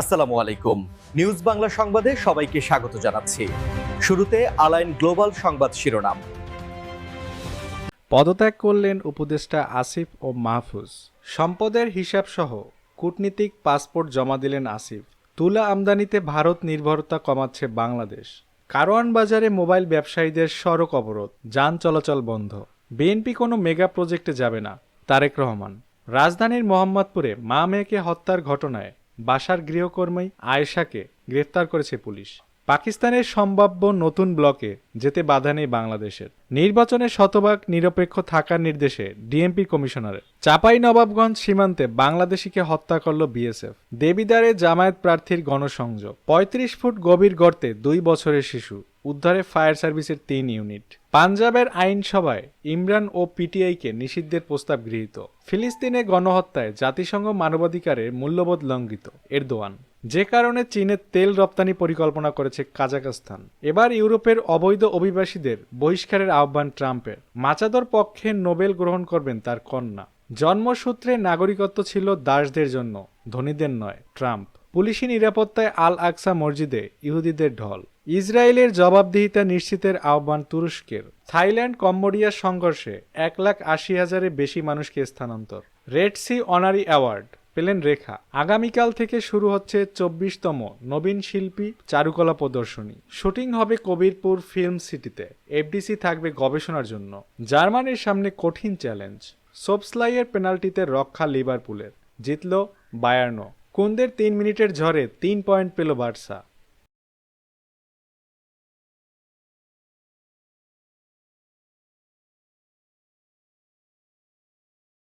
আসসালামু আলাইকুম। নিউজ বাংলা সংবাদে সবাইকে স্বাগত জানাচ্ছি। শুরুতে আলাইন গ্লোবাল সংবাদ শিরোনাম। পদত্যাগ করলেন উপদেষ্টা আসিফ ও মাহফুজ। সম্পদের হিসাব সহ কূটনীতিক পাসপোর্ট জমা দিলেন আসিফ। তুলা আমদানিতে ভারত নির্ভরতা কমাচ্ছে বাংলাদেশ। কারওয়ান বাজারে মোবাইল ব্যবসায়ীদের সড়ক অবরোধ, যান চলাচল বন্ধ। বিএনপি কোনো মেগা প্রজেক্টে যাবে না, তারেক রহমান। রাজধানীর মোহাম্মদপুরে মা মেয়েকে হত্যার ঘটনায় বাসার গৃহকর্মী আয়েশাকে গ্রেফতার করেছে পুলিশ। পাকিস্তানের সম্ভাব্য নতুন ব্লকে যেতে বাধা নেই বাংলাদেশের। নির্বাচনে শতভাগ নিরপেক্ষ থাকার নির্দেশে ডিএমপি কমিশনারের চাপাই নবাবগঞ্জ সীমান্তে বাংলাদেশিকে হত্যা করল বিএসএফ। দেবিদারে জামায়াত প্রার্থীর গণসংযোগ। পঁয়ত্রিশ ফুট গভীর গর্তে দুই বছরের শিশু। উদ্ধারে ফায়ার সার্ভিসের তিন ইউনিট। পাঞ্জাবের আইনসভায় ইমরান ও পিটিআইকে নিষিদ্ধের প্রস্তাব গৃহীত। ফিলিস্তিনে গণহত্যায় জাতিসংঘ মানবাধিকারের মূল্যবোধ লঙ্ঘিত, এরদোয়ান। যে কারণে চীনের তেল রপ্তানি পরিকল্পনা করেছে কাজাকস্তান এবার ইউরোপের অবৈধ অভিবাসীদের বহিষ্কারের আহ্বান ট্রাম্পের। মাচাদর পক্ষে নোবেল গ্রহণ করবেন তার কন্যা। জন্মসূত্রে নাগরিকত্ব ছিল দাসদের জন্য, ধনীদের নয়, ট্রাম্প। পুলিশি নিরাপত্তায় আল আকসা মসজিদে ইহুদিদের ঢল। ইসরায়েলের জবাবদিহিতা নিশ্চিতের আহ্বান তুরস্কের। থাইল্যান্ড কম্বোডিয়ার সংঘর্ষে এক লাখ আশি হাজারের বেশি মানুষকে স্থানান্তর। রেড সি অনারি অ্যাওয়ার্ড, পেলেন রেখা। আগামীকাল থেকে শুরু হচ্ছে চব্বিশতম নবীন শিল্পী চারুকলা প্রদর্শনী। শুটিং হবে কবিরপুর ফিল্ম সিটিতে। এফডিসি থাকবে গবেষণার জন্য। জার্মানির সামনে কঠিন চ্যালেঞ্জ। সোপসলাইয়ের পেনাল্টিতে রক্ষা লিভারপুলের। জিতল বায়ার্নো। কুন্দের তিন মিনিটের ঝড়ে তিন পয়েন্ট পেল বার্সা।